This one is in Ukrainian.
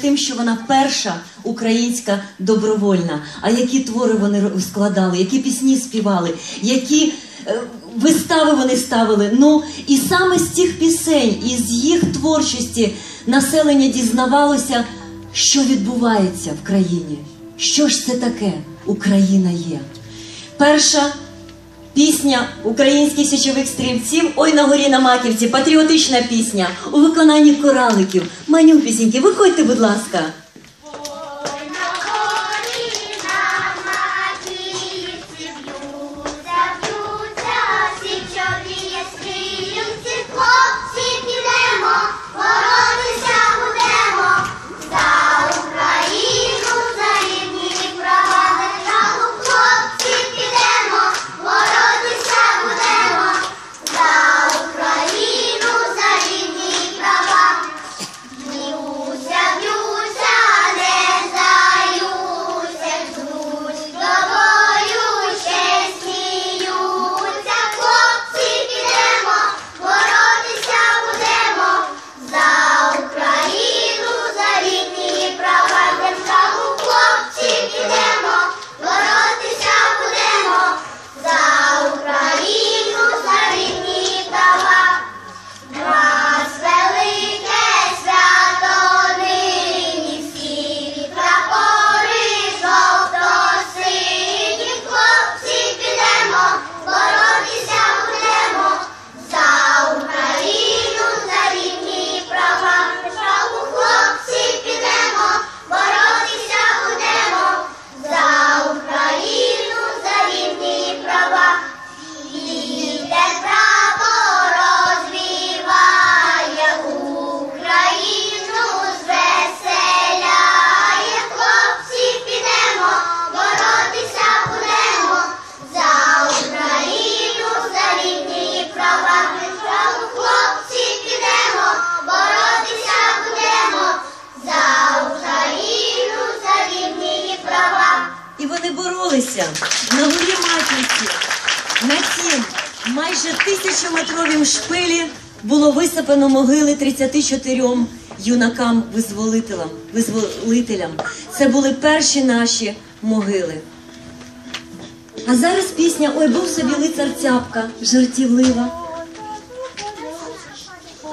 Тим, що вона перша українська добровольна. А які твори вони складали, які пісні співали, які е, вистави вони ставили. Ну і саме з цих пісень, і з їх творчості населення дізнавалося, що відбувається в країні. Що ж це таке Україна є? Перша Пісня українських січових стрільців Ой на горі на маківці, патріотична пісня у виконанні кораликів. Маню пісеньки, виходьте, будь ласка. Боролися на горі Маківці. На цім майже тисячометровім шпилі було висипано могили 34 юнакам-визволителям. визволителям. Це були перші наші могили. А зараз пісня Ой, був собі лицар цяпка, жартівлива.